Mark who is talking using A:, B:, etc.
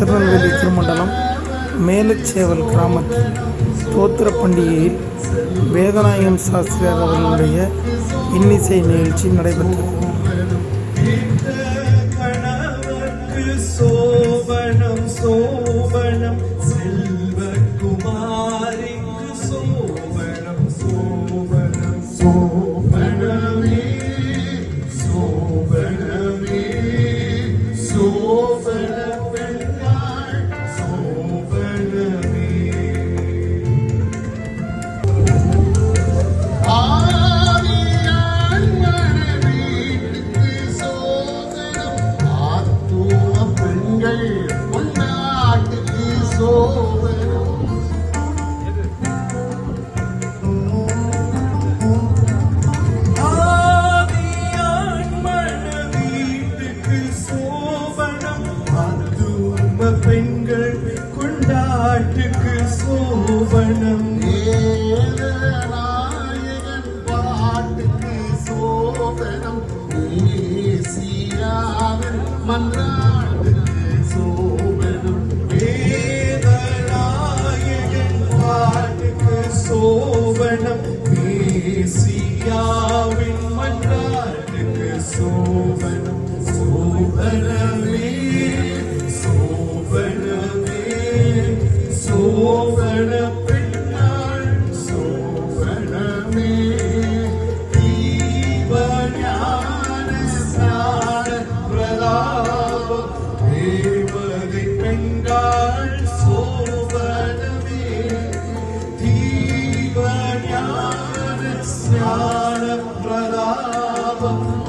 A: திருநெல்வேலி திருமண்டலம் மேலச்சேவல் கிராமத்தில் தோத்திர பண்டிகையில் வேதநாயகம் சாஸ்திரியார் அவர்களுடைய இன்னிசை நிகழ்ச்சி நடைபெற்றது.
B: சோபனம் சோபனம்
C: ஏசியாவின் மன்றாட்டுக்கு
B: வேதநாயகன் பாட்டுக்கு சோபனம் மேசியாவின் மன்றாட்டுக்கு சோபனம் சோபனமே. one.